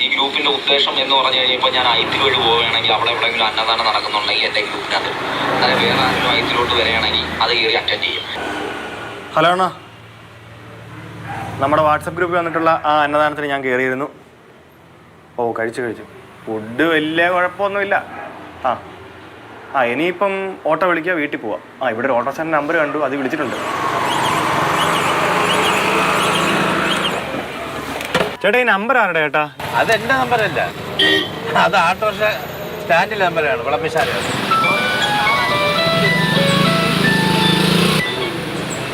ഈ ഗ്രൂപ്പിന്റെ ഉദ്ദേശം എന്ന് പറഞ്ഞു കഴിഞ്ഞപ്പോൾ ഞാൻ ഐത്തിൽ വഴി പോവുകയാണെങ്കിൽ അവിടെ എവിടെയെങ്കിലും അന്നദാനം നടക്കുന്നുണ്ടെങ്കിൽ എന്റെ ഗ്രൂപ്പിനകത്ത് അതായത് വേറെ ആരെങ്കിലും ഐത്തിലോട്ട് വരികയാണെങ്കിൽ അത് കയറി അറ്റൻഡ് ചെയ്യും. ഹലോ അണ്ണാ. നമ്മുടെ വാട്സപ്പ് ഗ്രൂപ്പിൽ വന്നിട്ടുള്ള ആ അന്നദാനത്തിന് ഞാൻ കയറിയിരുന്നു. ഓ കഴിച്ചു കഴിച്ചു. ഫുഡ് വലിയ കുഴപ്പമൊന്നുമില്ല. ആ. ആ ഇനിയിപ്പം ഓട്ടോ വിളിക്കുക വീട്ടിൽ പോവാം. ആ ഇവിടെ ഒരു ഓട്ടോ സ്റ്റാൻഡ് നമ്പർ കണ്ടു അത് വിളിച്ചിട്ടുണ്ട്. ചേട്ടാ ഈ നമ്പർ ആരുടെ ചേട്ടാ? അത് എന്റെ നമ്പറല്ല അത് ആട്ടോറിക്ഷ സ്റ്റാൻഡിലെ നമ്പറാണ് വിളപ്പിശാല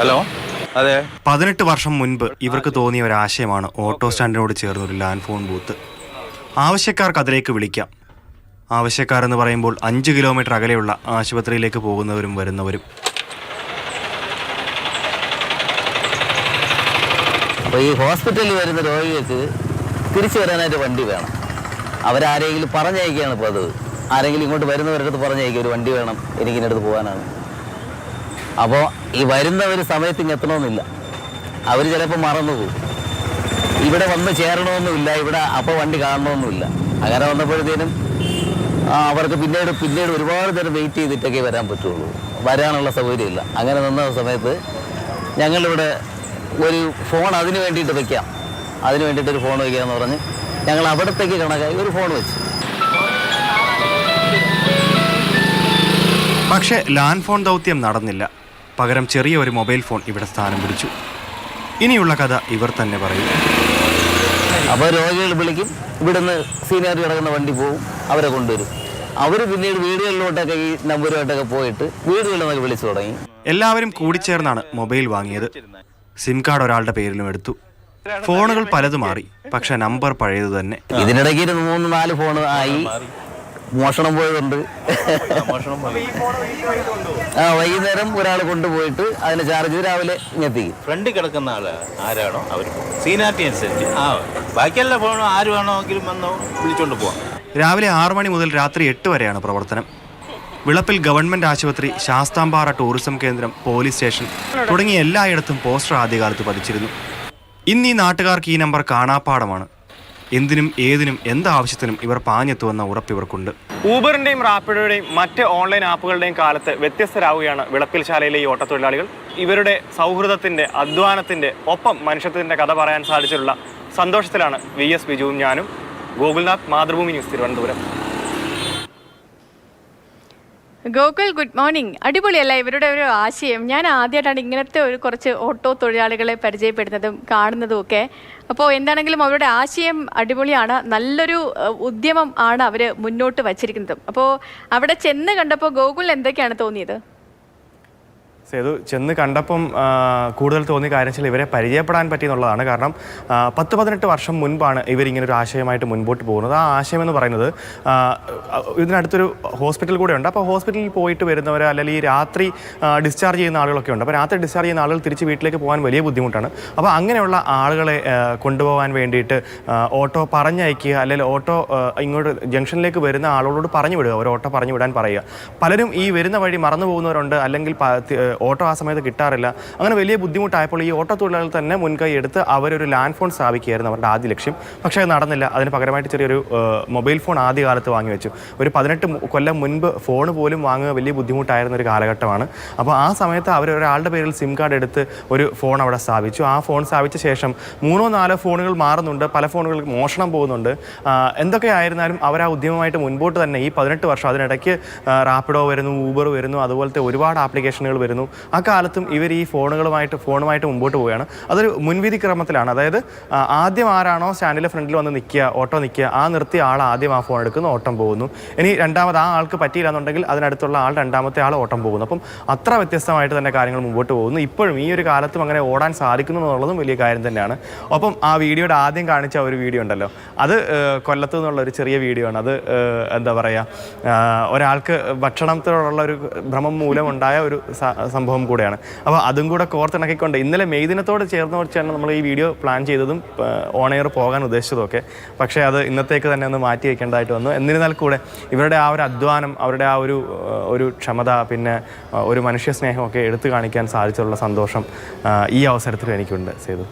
ഹലോ? അതെ. പതിനെട്ട് വർഷം മുൻപ് ഇവർക്ക് തോന്നിയ ഒരു ആശയമാണ് ഓട്ടോ സ്റ്റാൻഡിനോട് ചേർന്ന ഒരു ലാൻഡ് ഫോൺ ബൂത്ത്. ആവശ്യക്കാർക്ക് അതിലേക്ക് വിളിക്കാം. ആവശ്യക്കാരെന്ന് പറയുമ്പോൾ അഞ്ച് കിലോമീറ്റർ അകലെയുള്ള ആശുപത്രിയിലേക്ക് പോകുന്നവരും വരുന്നവരും. അപ്പോൾ ഈ ഹോസ്പിറ്റലിൽ വരുന്ന രോഗികൾക്ക് തിരിച്ചു വരാനായിട്ട് വണ്ടി വേണം. അവരാരെങ്കിലും പറഞ്ഞയക്കുകയാണ് ഇപ്പോൾ അത്. ആരെങ്കിലും ഇങ്ങോട്ട് വരുന്നവരുടെ അടുത്ത് പറഞ്ഞയക്കുക ഒരു വണ്ടി വേണം എനിക്ക് ഇതിനടുത്ത് പോകാനാണ്. അപ്പോൾ ഈ വരുന്നവർ സമയത്ത് ഇങ്ങ് എത്തണമെന്നില്ല അവർ ചിലപ്പോൾ മറന്നു പോകും. ഇവിടെ വന്ന് ചേരണമെന്നുമില്ല ഇവിടെ അപ്പോൾ വണ്ടി കാണണമെന്നുമില്ല. അങ്ങനെ വന്നപ്പോഴത്തേനും അവർക്ക് പിന്നീട് പിന്നീട് ഒരുപാട് നേരം വെയിറ്റ് ചെയ്തിട്ടൊക്കെ വരാൻ പറ്റുള്ളൂ. വരാനുള്ള സൗകര്യമില്ല. അങ്ങനെ നിന്ന സമയത്ത് ഞങ്ങളിവിടെ ഒരു ഫോൺ അതിന് വേണ്ടിയിട്ട് വെക്കാം. അതിന് വേണ്ടിയിട്ട് ഒരു ഫോൺ വെക്കാമെന്ന് പറഞ്ഞ് ഞങ്ങൾ അവിടത്തേക്ക് കണക്കായി ഒരു ഫോൺ വെച്ചു. പക്ഷേ ലാൻഡ് ഫോൺ ദൗത്യം നടന്നില്ല. പകരം ചെറിയ ഒരു മൊബൈൽ ഫോൺ ഇവിടെ സ്ഥാനം പിടിച്ചു. ഇനിയുള്ള കഥ ഇവർ തന്നെ പറയും. അപ്പോൾ രോഗികൾ വിളിക്കും ഇവിടുന്ന് സീനിയർ കിടക്കുന്ന വണ്ടി പോവും അവരെ കൊണ്ടുവരും. അവർ പിന്നീട് വീടുകളിലോട്ടൊക്കെ ഈ നമ്പറുമായിട്ടൊക്കെ പോയിട്ട് വീടുകളിൽ നിന്നൊക്കെ വിളിച്ചു തുടങ്ങി. എല്ലാവരും കൂടിച്ചേർന്നാണ് മൊബൈൽ വാങ്ങിയത്. സിം കാർഡ് ഒരാളുടെ പേരിലും എടുത്തു. ഫോണുകൾ പലതും മാറി പക്ഷെ നമ്പർ പഴയത് തന്നെ. ഇതിനിടയ്ക്ക് മൂന്ന് നാല് ഫോൺ ആയി. മോഷണം പോയതുണ്ട്. മോഷണം പോയി. ആ വൈകുന്നേരം ഒരാൾ കൊണ്ടുപോയിട്ട് അതിന് ചാർജ് ചെയ്ത് രാവിലെ ഇങ്ങെത്തിക്കും ഫ്രണ്ടിൽ കിടക്കുന്ന ആൾ ആരാണോ അവർ സീനാരിറ്റി അനുസരിച്ച്. ആ ബാക്കിയെല്ലാം ഫോണോ ആര് വേണമെങ്കിലും വന്നോ വിളിച്ചോണ്ട് പോവാം. രാവിലെ ആറു മണി മുതൽ രാത്രി എട്ട് വരെയാണ് പ്രവർത്തനം. വിളപ്പിൽ ഗവൺമെന്റ് ആശുപത്രി ശാസ്താംപാറ ടൂറിസം കേന്ദ്രം പോലീസ് സ്റ്റേഷൻ തുടങ്ങിയ എല്ലായിടത്തും പോസ്റ്റർ ആദ്യകാലത്ത് പതിച്ചിരുന്നു. ഇന്ന് ഈ നാട്ടുകാർക്ക് ഈ നമ്പർ കാണാപ്പാടമാണ് എന്തിനും ഏതിനും എന്താവശ്യത്തിനും ഇവർ പാഞ്ഞെത്തുമെന്ന ഉറപ്പ് ഇവർക്കുണ്ട്. ഊബറിന്റെയും റാപ്പിഡോയുടെയും മറ്റ് ഓൺലൈൻ ആപ്പുകളുടെയും കാലത്ത് വ്യത്യസ്തരാവുകയാണ് വിളപ്പിൽ ശാലയിലെ ഈ ഓട്ടത്തൊഴിലാളികൾ. ഇവരുടെ സൗഹൃദത്തിന്റെ അധ്വാനത്തിന്റെ ഒപ്പം മനുഷ്യത്തിന്റെ കഥ പറയാൻ സാധിച്ചിട്ടുള്ള സന്തോഷത്തിലാണ് വി എസ് ബിജുവും ഞാനും. Gokulnath Mathrubhumi news Thiruvananthapuram. Gokul good morning. അടിപൊളിയല്ല ഇവരുടെ ഒരു ആശയം. ഞാൻ ആദ്യമായിട്ടാണ് ഇങ്ങനത്തെ ഒരു കുറച്ച് ഓട്ടോ തൊഴിലാളികളെ പരിചയപ്പെടുന്നതും കാണുന്നതും ഒക്കെ. അപ്പോൾ എന്താണെങ്കിലും അവരുടെ ആശയം അടിപൊളിയാണ് നല്ലൊരു ഉദ്യമം ആണ് അവർ മുന്നോട്ട് വച്ചിരിക്കുന്നതും. അപ്പോൾ അവിടെ ചെന്ന് കണ്ടപ്പോൾ ഗോകുൽ എന്തൊക്കെയാണ് തോന്നിയത്? സേതു ചെന്ന് കണ്ടപ്പം കൂടുതൽ തോന്നിയ കാര്യം വെച്ചാൽ ഇവരെ പരിചയപ്പെടാൻ പറ്റിയെന്നുള്ളതാണ് കാരണം പത്ത് പതിനെട്ട് വർഷം മുൻപാണ് ഇവരിങ്ങനെ ഒരു ആശയമായിട്ട് മുൻപോട്ട് പോകുന്നത്. ആ ആശയം എന്ന് പറയുന്നത് ഇതിനടുത്തൊരു ഹോസ്പിറ്റൽ കൂടെ ഉണ്ട്. അപ്പോൾ ഹോസ്പിറ്റലിൽ പോയിട്ട് വരുന്നവർ അല്ലെങ്കിൽ ഈ രാത്രി ഡിസ്ചാർജ് ചെയ്യുന്ന ആളുകളൊക്കെ ഉണ്ട്. അപ്പോൾ രാത്രി ഡിസ്ചാർജ് ചെയ്യുന്ന ആളുകൾ തിരിച്ച് വീട്ടിലേക്ക് പോകാൻ വലിയ ബുദ്ധിമുട്ടാണ്. അപ്പോൾ അങ്ങനെയുള്ള ആളുകളെ കൊണ്ടുപോകാൻ വേണ്ടിയിട്ട് ഓട്ടോ പറഞ്ഞയക്കുക അല്ലെങ്കിൽ ഓട്ടോ ഇങ്ങോട്ട് ജംഗ്ഷനിലേക്ക് വരുന്ന ആളുകളോട് പറഞ്ഞു വിടുക. ഒരു ഓട്ടോ പറഞ്ഞു വിടാൻ പറയുക. പലരും ഈ വരുന്ന വഴി മറന്നു പോകുന്നവരുണ്ട്. അല്ലെങ്കിൽ ഓട്ടോ ആ സമയത്ത് കിട്ടാറില്ല. അങ്ങനെ വലിയ ബുദ്ധിമുട്ടായപ്പോൾ ഈ ഓട്ടോ തൊഴിലാളികൾ തന്നെ മുൻകൈ എടുത്ത് അവരൊരു ലാൻഡ് ഫോൺ സ്ഥാപിക്കുകയായിരുന്നു അവരുടെ ആദ്യ ലക്ഷ്യം. പക്ഷേ അത് നടന്നില്ല. അതിന് പകരമായിട്ട് ചെറിയൊരു മൊബൈൽ ഫോൺ ആദ്യകാലത്ത് വാങ്ങി വെച്ചു. ഒരു പതിനെട്ട് കൊല്ലം മുൻപ് ഫോൺ പോലും വാങ്ങുക വലിയ ബുദ്ധിമുട്ടായിരുന്ന ഒരു കാലഘട്ടമാണ്. അപ്പോൾ ആ സമയത്ത് അവർ ഒരാളുടെ പേരിൽ സിം കാർഡ് എടുത്ത് ഒരു ഫോൺ അവിടെ സ്ഥാപിച്ചു. ആ ഫോൺ സ്ഥാപിച്ച ശേഷം മൂന്നോ നാലോ ഫോണുകൾ മാറുന്നുണ്ട്. പല ഫോണുകൾ മോഷണം പോകുന്നുണ്ട്. എന്തൊക്കെ ആയിരുന്നാലും അവർ ആ ഉദ്യമമായിട്ട് മുൻപോട്ട് തന്നെ ഈ പതിനെട്ട് വർഷം അതിനിടയ്ക്ക് റാപ്പിഡോ വരുന്നു ഊബർ വരുന്നു അതുപോലത്തെ ഒരുപാട് ആപ്ലിക്കേഷനുകൾ വരുന്നു. ആ കാലത്തും ഇവർ ഈ ഫോണുകളുമായിട്ട് ഫോണുമായിട്ട് മുമ്പോട്ട് പോവുകയാണ്. അതൊരു മുൻവിധി ക്രമത്തിലാണ്. അതായത് ആദ്യം ആരാണോ സ്റ്റാൻഡിലെ ഫ്രണ്ടിൽ വന്ന് നിൽക്കുക ഓട്ടോ നിൽക്കുക ആ നിർത്തിയ ആൾ ആദ്യം ആ ഫോൺ എടുക്കുന്നു ഓട്ടം പോകുന്നു. ഇനി രണ്ടാമത് ആ ആൾക്ക് പറ്റിയില്ല എന്നുണ്ടെങ്കിൽ അതിനടുത്തുള്ള ആൾ രണ്ടാമത്തെ ആൾ ഓട്ടം പോകുന്നു. അപ്പം അത്ര വ്യത്യസ്തമായിട്ട് തന്നെ കാര്യങ്ങൾ മുമ്പോട്ട് പോകുന്നു. ഇപ്പോഴും ഈ ഒരു കാലത്തും അങ്ങനെ ഓടാൻ സാധിക്കുന്നു എന്നുള്ളതും വലിയ കാര്യം തന്നെയാണ്. ഒപ്പം ആ വീഡിയോയുടെ ആദ്യം കാണിച്ച ഒരു വീഡിയോ ഉണ്ടല്ലോ. അത് കൊല്ലത്തു നിന്നുള്ള ഒരു ചെറിയ വീഡിയോ ആണ്. അത് എന്താ പറയുക ഒരാൾക്ക് ഭക്ഷണത്തിലുള്ള ഒരു ഭ്രമം മൂലമുണ്ടായ ഒരു സംഭവം കൂടെയാണ്. അപ്പോൾ അതും കൂടെ കോർത്തിണക്കിക്കൊണ്ട് ഇന്നലെ മെയ് ദിനത്തോട് ചേർന്ന് വെച്ചാണ് നമ്മൾ ഈ വീഡിയോ പ്ലാൻ ചെയ്തതും ഓൺ എയർ പോകാൻ ഉദ്ദേശിച്ചതൊക്കെ. പക്ഷേ അത് ഇന്നത്തേക്ക് തന്നെ ഒന്ന് മാറ്റി വയ്ക്കേണ്ടതായിട്ട് വന്നു. എന്നിരുന്നാൽ കൂടെ ഇവരുടെ ആ ഒരു അധ്വാനം അവരുടെ ആ ഒരു ഒരു ക്ഷമത പിന്നെ ഒരു മനുഷ്യ സ്നേഹമൊക്കെ എടുത്തു കാണിക്കാൻ സാധിച്ചുള്ള സന്തോഷം ഈ അവസരത്തിൽ എനിക്കുണ്ട് സേതു.